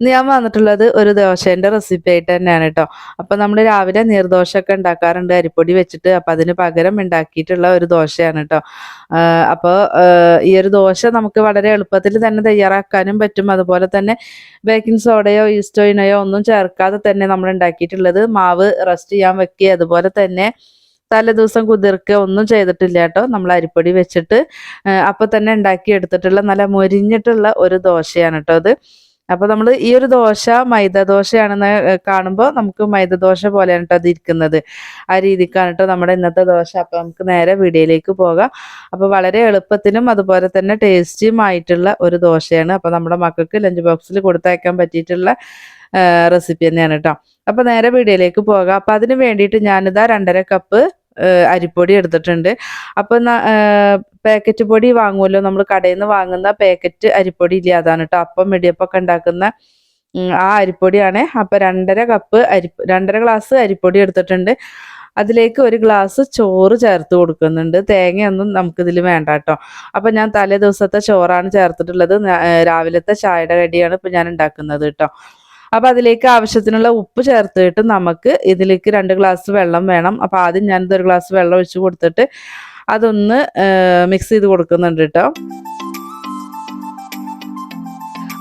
ഇന്ന് ഞാൻ വന്നിട്ടുള്ളത് ഒരു ദോശേന്റെ റെസിപ്പി ആയിട്ട് തന്നെയാണ് കേട്ടോ അപ്പം നമ്മൾ രാവിലെ നീർദോശയൊക്കെ ഉണ്ടാക്കാറുണ്ട്. അരിപ്പൊടി വെച്ചിട്ട് അപ്പം അതിന് പകരം ഉണ്ടാക്കിയിട്ടുള്ള ഒരു ദോശയാണ് കേട്ടോ അപ്പോൾ ഈ ഒരു ദോശ നമുക്ക് വളരെ എളുപ്പത്തിൽ തന്നെ തയ്യാറാക്കാനും പറ്റും. അതുപോലെ തന്നെ ബേക്കിംഗ് സോഡയോ ഈസ്റ്റോയിനയോ ഒന്നും ചേർക്കാതെ തന്നെ നമ്മൾ ഉണ്ടാക്കിയിട്ടുള്ളത് മാവ് റെസ്റ്റ് ചെയ്യാൻ വെക്കുക അതുപോലെ തന്നെ തലേ ദിവസം കുതിർക്കുക ഒന്നും ചെയ്തിട്ടില്ല കേട്ടോ നമ്മൾ അരിപ്പൊടി വെച്ചിട്ട് അപ്പൊ തന്നെ ഉണ്ടാക്കി എടുത്തിട്ടുള്ള നല്ല മൊരിഞ്ഞിട്ടുള്ള ഒരു ദോശയാണ് കേട്ടോ അത് അപ്പോൾ നമ്മൾ ഈ ഒരു ദോശ മൈദ ദോശയാണെന്ന് കാണുമ്പോൾ നമുക്ക് മൈദ ദോശ പോലെയാണ് കേട്ടോ അത് ഇരിക്കുന്നത് ആ രീതിക്കാണ് കേട്ടോ നമ്മുടെ ഇന്നത്തെ ദോശ. അപ്പോൾ നമുക്ക് നേരെ വീഡിയോയിലേക്ക് പോകാം. അപ്പോൾ വളരെ എളുപ്പത്തിനും അതുപോലെ തന്നെ ടേസ്റ്റിയുമായിട്ടുള്ള ഒരു ദോശയാണ്. അപ്പോൾ നമ്മുടെ മക്കൾക്ക് ലഞ്ച് ബോക്സിൽ കൊടുത്തയക്കാൻ പറ്റിയിട്ടുള്ള റെസിപ്പി തന്നെയാണ് കേട്ടോ അപ്പോൾ നേരെ വീഡിയോയിലേക്ക് പോകാം. അപ്പോൾ അതിന് വേണ്ടിയിട്ട് ഞാനിതാ രണ്ടര കപ്പ് അരിപ്പൊടി എടുത്തിട്ടുണ്ട്. അപ്പം പാക്കറ്റ് പൊടി വാങ്ങുമല്ലോ. നമ്മൾ കടയിൽ നിന്ന് വാങ്ങുന്ന പാക്കറ്റ് അരിപ്പൊടി ഇല്ല അതാണ് കേട്ടോ അപ്പം ഇടിയപ്പൊക്കെ ഉണ്ടാക്കുന്ന ആ അരിപ്പൊടിയാണ്. അപ്പം രണ്ടര കപ്പ് അരി രണ്ടര ഗ്ലാസ് അരിപ്പൊടി എടുത്തിട്ടുണ്ട്. അതിലേക്ക് ഒരു ഗ്ലാസ് ചോറ് ചേർത്ത് കൊടുക്കുന്നുണ്ട്. തേങ്ങയൊന്നും നമുക്കിതിൽ വേണ്ട കേട്ടോ അപ്പം ഞാൻ തലേ ദിവസത്തെ ചോറാണ് ചേർത്തിട്ടുള്ളത്. രാവിലത്തെ ചായയുടെ കടിയാണ് ഇപ്പം ഞാൻ ഉണ്ടാക്കുന്നത് കേട്ടോ അപ്പം അതിലേക്ക് ആവശ്യത്തിനുള്ള ഉപ്പ് ചേർത്തിട്ട് നമുക്ക് ഇതിലേക്ക് രണ്ട് ഗ്ലാസ് വെള്ളം വേണം. അപ്പം ആദ്യം ഞാനിതൊരു ഗ്ലാസ് വെള്ളം ഒഴിച്ച് കൊടുത്തിട്ട് അതൊന്ന് മിക്സ് ചെയ്ത് കൊടുക്കുന്നുണ്ട് കേട്ടോ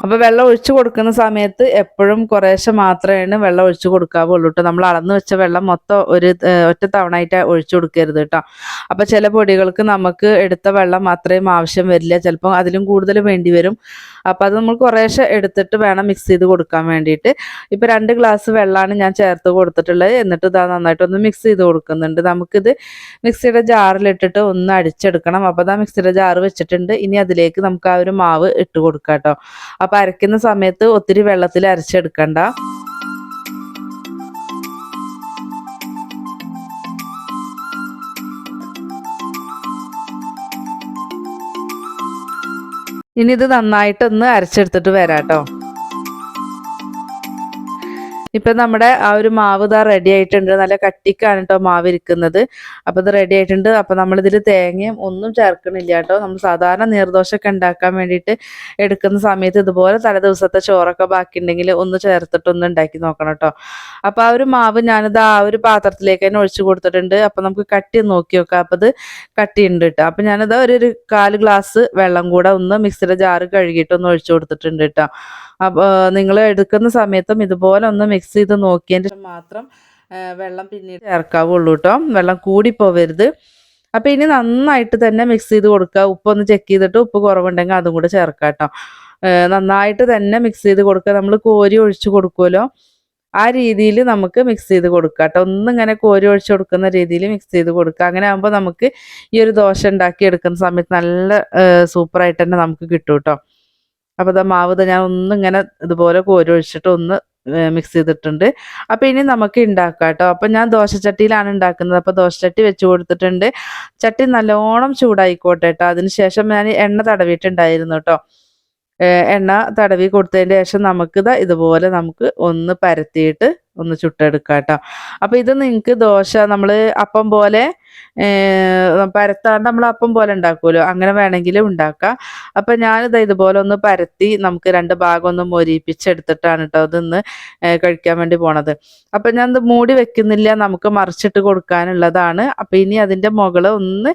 അപ്പോൾ വെള്ളം ഒഴിച്ചു കൊടുക്കുന്ന സമയത്ത് എപ്പോഴും കുറേശ്ശെ മാത്രമാണ് വെള്ളം ഒഴിച്ചു കൊടുക്കാവുള്ളൂ കേട്ടോ നമ്മൾ അളന്ന് വെച്ച വെള്ളം മൊത്തം ഒരു ഒറ്റ തവണ ആയിട്ട് ഒഴിച്ചു കൊടുക്കരുത് കേട്ടോ അപ്പോൾ ചില പൊടികൾക്ക് നമുക്ക് എടുത്ത വെള്ളം അത്രയും ആവശ്യം വരില്ല. ചിലപ്പോൾ അതിലും കൂടുതൽ വേണ്ടി വരും. അപ്പോൾ അത് നമ്മൾ കുറേശ്ശെ എടുത്തിട്ട് വേണം മിക്സ് ചെയ്ത് കൊടുക്കാൻ വേണ്ടിയിട്ട്. ഇപ്പൊ രണ്ട് ഗ്ലാസ് വെള്ളമാണ് ഞാൻ ചേർത്ത് കൊടുത്തിട്ടുള്ളത്. എന്നിട്ട് ഇതാ നന്നായിട്ടൊന്ന് മിക്സ് ചെയ്ത് കൊടുക്കുന്നുണ്ട്. നമുക്കിത് മിക്സിയുടെ ജാറിലിട്ടിട്ട് ഒന്ന് അടിച്ചെടുക്കണം. അപ്പോൾ അതാ മിക്സിയുടെ ജാറ് വെച്ചിട്ടുണ്ട്. ഇനി അതിലേക്ക് നമുക്ക് ആ ഒരു മാവ് ഇട്ട് കൊടുക്കാം കേട്ടോ അപ്പോൾ അരയ്ക്കുന്ന സമയത്ത് ഒത്തിരി വെള്ളത്തിൽ അരച്ചെടുക്കണ്ട. ഇനി ഇത് നന്നായിട്ടൊന്ന് അരച്ചെടുത്തിട്ട് വരാം കേട്ടോ ഇപ്പം നമ്മുടെ ആ ഒരു മാവ് ഇതാ റെഡി ആയിട്ടുണ്ട്. നല്ല കട്ടിക്കാണ് കേട്ടോ മാവ് ഇരിക്കുന്നത്. അപ്പോൾ ഇത് റെഡി ആയിട്ടുണ്ട്. അപ്പോൾ നമ്മളിതിൽ തേങ്ങയും ഒന്നും ചേർക്കണില്ല കേട്ടോ നമ്മൾ സാധാരണ നീർദോശമൊക്കെ ഉണ്ടാക്കാൻ വേണ്ടിയിട്ട് എടുക്കുന്ന സമയത്ത് ഇതുപോലെ തലേ ദിവസത്തെ ചോറൊക്കെ ബാക്കി ഉണ്ടെങ്കിൽ ഒന്ന് ചേർത്തിട്ട് ഒന്ന് ഉണ്ടാക്കി നോക്കണം കേട്ടോ അപ്പോൾ ആ ഒരു മാവ് ഞാനിത് ആ ഒരു പാത്രത്തിലേക്ക് തന്നെ ഒഴിച്ചു കൊടുത്തിട്ടുണ്ട്. അപ്പോൾ നമുക്ക് കട്ടി നോക്കി നോക്കാം. അപ്പോൾ ഇത് കട്ടിയുണ്ട് കേട്ടോ അപ്പോൾ ഞാനിത് ഒരു കാൽ ഗ്ലാസ് വെള്ളം കൂടെ ഒന്ന് മിക്സിയുടെ ജാറ് കഴുകിയിട്ട് ഒന്ന് ഒഴിച്ചു കൊടുത്തിട്ടുണ്ട് കേട്ടോ അപ്പോൾ നിങ്ങൾ എടുക്കുന്ന സമയത്തും ഇതുപോലെ ഒന്ന് മിക്സ് ചെയ്ത് നോക്കിയതിന് മാത്രം വെള്ളം പിന്നീട് ചേർക്കാവുള്ളൂ കേട്ടോ വെള്ളം കൂടി പോവരുത്. അപ്പോൾ ഇനി നന്നായിട്ട് തന്നെ മിക്സ് ചെയ്ത് കൊടുക്കുക. ഉപ്പൊന്ന് ചെക്ക് ചെയ്തിട്ട് ഉപ്പ് കുറവുണ്ടെങ്കിൽ അതും കൂടെ ചേർക്കാം കേട്ടോ നന്നായിട്ട് തന്നെ മിക്സ് ചെയ്ത് കൊടുക്കുക. നമ്മൾ കോരി ഒഴിച്ച് കൊടുക്കുമല്ലോ ആ രീതിയിൽ നമുക്ക് മിക്സ് ചെയ്ത് കൊടുക്കുക കേട്ടോ ഒന്നിങ്ങനെ കോരി ഒഴിച്ച് കൊടുക്കുന്ന രീതിയിൽ മിക്സ് ചെയ്ത് കൊടുക്കുക. അങ്ങനെ ആകുമ്പോൾ നമുക്ക് ഈ ഒരു ദോശ ഉണ്ടാക്കി എടുക്കുന്ന സമയത്ത് നല്ല സൂപ്പറായിട്ട് തന്നെ നമുക്ക് കിട്ടും കേട്ടോ അപ്പോൾ അത് മാവ് ഞാൻ ഒന്നിങ്ങനെ ഇതുപോലെ കോരി ഒഴിച്ചിട്ട് ഒന്ന് മിക്സ് ചെയ്തിട്ടുണ്ട്. അപ്പോൾ ഇനി നമുക്ക് ഉണ്ടാക്കാം കേട്ടോ അപ്പം ഞാൻ ദോശച്ചട്ടിയിലാണ് ഉണ്ടാക്കുന്നത് അപ്പോൾ ദോശച്ചട്ടി വെച്ച് കൊടുത്തിട്ടുണ്ട്. ചട്ടി നല്ലോണം ചൂടായിക്കോട്ടെ കേട്ടോ അതിന് ശേഷം ഞാൻ എണ്ണ തടവിയിട്ടുണ്ടായിരുന്നു കേട്ടോ എണ്ണ തടവി കൊടുത്തതിന് ശേഷം നമുക്ക് നമുക്കിത് ഇതുപോലെ നമുക്ക് ഒന്ന് പരത്തിയിട്ട് ഒന്ന് ചുട്ടെടുക്കാം കേട്ടോ അപ്പോൾ ഇത് നിങ്ങൾക്ക് ദോശ നമ്മൾ അപ്പം പോലെ പരത്താണ്ട് നമ്മൾ അപ്പം പോലെ ഉണ്ടാക്കുമല്ലോ. അങ്ങനെ വേണമെങ്കിലും ഉണ്ടാക്കാം. അപ്പം ഞാനിത് ഇതുപോലെ ഒന്ന് പരത്തി നമുക്ക് രണ്ട് ഭാഗം ഒന്ന് മൊരിപ്പിച്ചെടുത്തിട്ടാണ് കേട്ടോ ഇതൊന്ന് കഴിക്കാൻ വേണ്ടി പോണത്. അപ്പം ഞാൻ ഇത് മൂടി വെക്കുന്നില്ല. നമുക്ക് മറിച്ചിട്ട് കൊടുക്കാനുള്ളതാണ്. അപ്പം ഇനി അതിന്റെ മുകൾ ഒന്ന്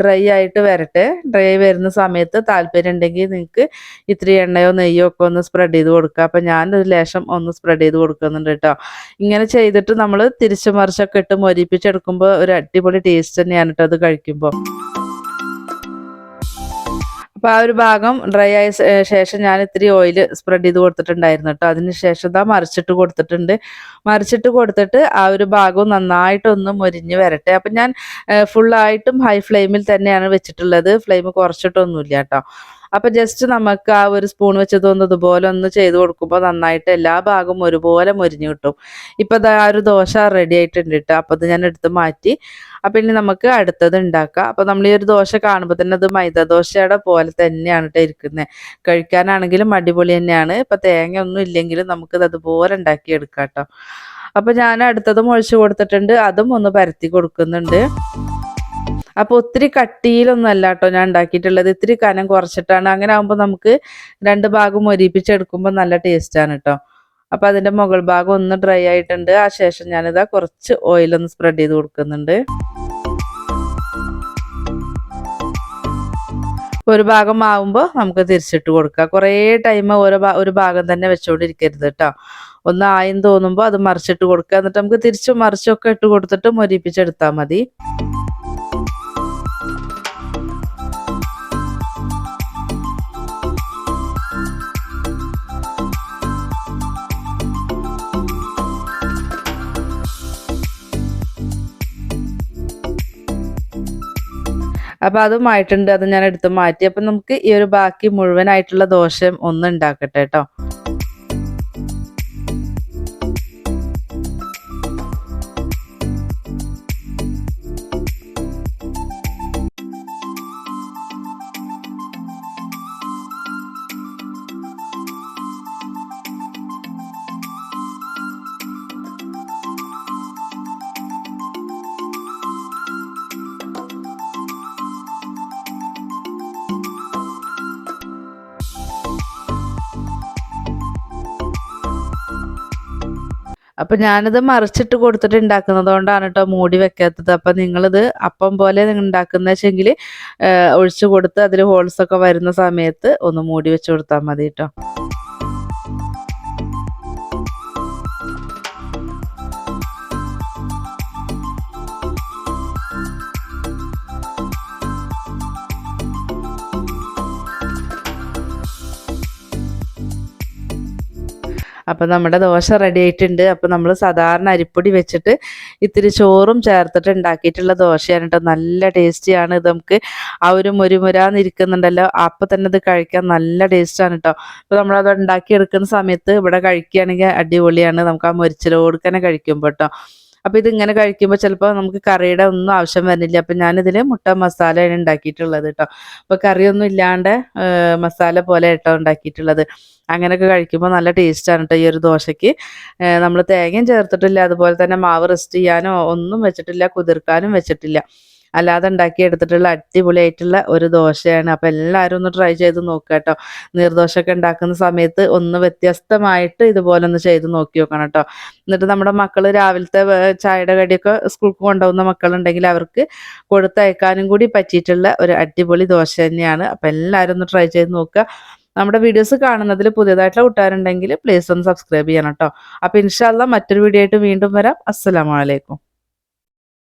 ഡ്രൈ ആയിട്ട് വരട്ടെ. ഡ്രൈ വരുന്ന സമയത്ത് താല്പര്യം ഉണ്ടെങ്കിൽ നിങ്ങൾക്ക് ഇത്തിരി എണ്ണയോ നെയ്യോ ഒക്കെ ഒന്ന് സ്പ്രെഡ് ചെയ്ത് കൊടുക്കുക അപ്പം ഞാനൊരു ലേശം ഒന്ന് സ്പ്രെഡ് ചെയ്ത് കൊടുക്കുന്നുണ്ട് കേട്ടോ ഇങ്ങനെ ചെയ്തിട്ട് നമ്മൾ തിരിച്ചു മറിച്ചൊക്കെ ഇട്ട് മൊരിപ്പിച്ചെടുക്കുമ്പോൾ ഒരു അടിപൊളി ടേസ്റ്റ് തന്നെയാണ് കേട്ടോ അത് കഴിക്കുമ്പോൾ അപ്പോൾ ആ ഒരു ഭാഗം ഡ്രൈ ആയ ശേഷം ഞാൻ ഇത്തിരി ഓയിൽ സ്പ്രെഡ് ചെയ്ത് കൊടുത്തിട്ടുണ്ടായിരുന്നു കേട്ടോ അതിന് ശേഷം ഇതാ മറിച്ചിട്ട് കൊടുത്തിട്ടുണ്ട്. മറിച്ചിട്ട് കൊടുത്തിട്ട് ആ ഒരു ഭാഗവും നന്നായിട്ടൊന്ന് മൊരിഞ്ഞ് വരട്ടെ. അപ്പം ഞാൻ ഫുള്ളായിട്ടും ഹൈ ഫ്ലെയിമിൽ തന്നെയാണ് വെച്ചിട്ടുള്ളത്. ഫ്ലെയിം കുറച്ചിട്ടൊന്നുമില്ല കേട്ടോ അപ്പൊ ജസ്റ്റ് നമുക്ക് ആ ഒരു സ്പൂൺ വെച്ച് തോന്നുന്നത് ഇതുപോലെ ഒന്ന് ചെയ്ത് കൊടുക്കുമ്പോൾ നന്നായിട്ട് എല്ലാ ഭാഗവും ഒരുപോലെ മുരിഞ്ഞു കിട്ടും. ഇപ്പൊ ആ ഒരു ദോശ റെഡി ആയിട്ടുണ്ട് കേട്ടോ അപ്പൊ അത് ഞാൻ എടുത്ത് മാറ്റി. അപ്പൊ ഇനി നമുക്ക് അടുത്തത് ഉണ്ടാക്കാം അപ്പൊ നമ്മൾ ഈ ഒരു ദോശ കാണുമ്പോൾ തന്നെ അത് മൈദ ദോശയുടെ പോലെ തന്നെയാണ് കേട്ടോ ഇരിക്കുന്നത് കഴിക്കാനാണെങ്കിലും അടിപൊളി തന്നെയാണ്. ഇപ്പൊ തേങ്ങ ഒന്നും ഇല്ലെങ്കിലും നമുക്കത് അതുപോലെ ഉണ്ടാക്കി എടുക്കാം കേട്ടോ അപ്പോൾ ഞാൻ അടുത്തതും ഒഴിച്ചു കൊടുത്തിട്ടുണ്ട്. അതും ഒന്ന് പരത്തി കൊടുക്കുന്നുണ്ട്. അപ്പോൾ ഒത്തിരി കട്ടിയിലൊന്നും അല്ല കേട്ടോ ഞാൻ ഉണ്ടാക്കിയിട്ടുള്ളത്. ഇത്തിരി കനം കുറച്ചിട്ടാണ്. അങ്ങനെ ആകുമ്പോൾ നമുക്ക് രണ്ട് ഭാഗം ഒരുപ്പിച്ചെടുക്കുമ്പോൾ നല്ല ടേസ്റ്റാണ് കേട്ടോ അപ്പോൾ അതിന്റെ മുകൾ ഭാഗം ഒന്ന് ഡ്രൈ ആയിട്ടുണ്ട്. ആ ശേഷം ഞാനിതാ കുറച്ച് ഓയിലൊന്ന് സ്പ്രെഡ് ചെയ്ത് കൊടുക്കുന്നുണ്ട്. ഒരു ഭാഗം ആവുമ്പോൾ നമുക്ക് തിരിച്ചിട്ട് കൊടുക്കാം. കുറേ ടൈം ഓരോ ഒരു ഭാഗം തന്നെ വെച്ചുകൊണ്ടിരിക്കരുത് കേട്ടോ ഒന്ന് ആയെന്ന് തോന്നുമ്പോൾ അത് മറിച്ചിട്ട് കൊടുക്കുക. എന്നിട്ട് നമുക്ക് തിരിച്ചും മറിച്ചും ഒക്കെ ഇട്ട് കൊടുത്തിട്ട് മൊരിപ്പിച്ചെടുത്താൽ മതി. അപ്പൊ അതുമായിട്ടുണ്ട് അത് ഞാൻ എടുത്ത് മാറ്റി. അപ്പൊ നമുക്ക് ഈ ഒരു ബാക്കി മുഴുവനായിട്ടുള്ള ദോഷം ഒന്ന് ഉണ്ടാക്കട്ടെ കേട്ടോ അപ്പൊ ഞാനിത് മറിച്ചിട്ട് കൊടുത്തിട്ട് ഉണ്ടാക്കുന്നത് കൊണ്ടാണ് കേട്ടോ മൂടി വെക്കാത്തത്. അപ്പൊ നിങ്ങളിത് അപ്പം പോലെ ഉണ്ടാക്കുന്ന വെച്ചെങ്കിൽ ഒഴിച്ചു കൊടുത്ത് അതിൽ ഹോൾസ് ഒക്കെ വരുന്ന സമയത്ത് ഒന്ന് മൂടി വെച്ച് കൊടുത്താൽ മതി കേട്ടോ അപ്പം നമ്മുടെ ദോശ റെഡി ആയിട്ടുണ്ട്. അപ്പം നമ്മൾ സാധാരണ അരിപ്പൊടി വെച്ചിട്ട് ഇത്തിരി ചോറും ചേർത്തിട്ട് ഉണ്ടാക്കിയിട്ടുള്ള ദോശയാണ് കേട്ടോ നല്ല ടേസ്റ്റിയാണ് ഇത് നമുക്ക് ആ ഒരു മുരുമുരാന്നിരിക്കുന്നുണ്ടല്ലോ അപ്പം തന്നെ ഇത് കഴിക്കാൻ നല്ല ടേസ്റ്റാണ് കേട്ടോ അപ്പോൾ നമ്മളത് ഉണ്ടാക്കിയെടുക്കുന്ന സമയത്ത് ഇവിടെ കഴിക്കുകയാണെങ്കിൽ അടിപൊളിയാണ്. നമുക്ക് ആ മുരിച്ചിലോട് തന്നെ കഴിക്കുമ്പോൾ കേട്ടോ അപ്പോൾ ഇങ്ങനെ കഴിക്കുമ്പോൾ ചിലപ്പോൾ നമുക്ക് കറിയുടെ ഒന്നും ആവശ്യം വരുന്നില്ല അപ്പം ഞാനിതിൽ മുട്ട മസാലയാണ് ഉണ്ടാക്കിയിട്ടുള്ളത് കേട്ടോ അപ്പോൾ കറിയൊന്നും ഇല്ലാണ്ട് മസാല പോലെ കേട്ടോ ഉണ്ടാക്കിയിട്ടുള്ളത്. അങ്ങനെയൊക്കെ കഴിക്കുമ്പോൾ നല്ല ടേസ്റ്റാണ് കേട്ടോ ഈ ഒരു ദോശയ്ക്ക് നമ്മൾ തേങ്ങയും ചേർത്തിട്ടില്ല. അതുപോലെ തന്നെ മാവ് റെസ്റ്റ് ചെയ്യാനോ ഒന്നും വെച്ചിട്ടില്ല കുതിർക്കാനും വെച്ചിട്ടില്ല. അല്ലാതെ ഉണ്ടാക്കി എടുത്തിട്ടുള്ള അടിപൊളിയായിട്ടുള്ള ഒരു ദോശയാണ്. അപ്പോൾ എല്ലാവരും ഒന്ന് ട്രൈ ചെയ്ത് നോക്കുക കേട്ടോ. നീർദോശയൊക്കെ ഉണ്ടാക്കുന്ന സമയത്ത് ഒന്ന് വ്യത്യസ്തമായിട്ട് ഇതുപോലെ ഒന്ന് ചെയ്ത് നോക്കി നോക്കണം കേട്ടോ. എന്നിട്ട് നമ്മുടെ മക്കൾ രാവിലത്തെ ചായയുടെ കടിയൊക്കെ സ്കൂൾക്ക് കൊണ്ടുപോകുന്ന മക്കളുണ്ടെങ്കിൽ അവർക്ക് കൊടുത്തയക്കാനും കൂടി പറ്റിയിട്ടുള്ള ഒരു അടിപൊളി ദോശ തന്നെയാണ്. അപ്പോൾ എല്ലാവരും ഒന്ന് ട്രൈ ചെയ്ത് നോക്കുക. നമ്മുടെ വീഡിയോസ് കാണുന്നതിൽ പുതിയതായിട്ടുള്ള കൂട്ടുകാരുണ്ടെങ്കിൽ പ്ലീസ് ഒന്ന് സബ്സ്ക്രൈബ് ചെയ്യണം കേട്ടോ. അപ്പോൾ ഇൻഷാല്ല മറ്റൊരു വീഡിയോ ആയിട്ട് വീണ്ടും വരാം. അസ്സലാമലൈക്കും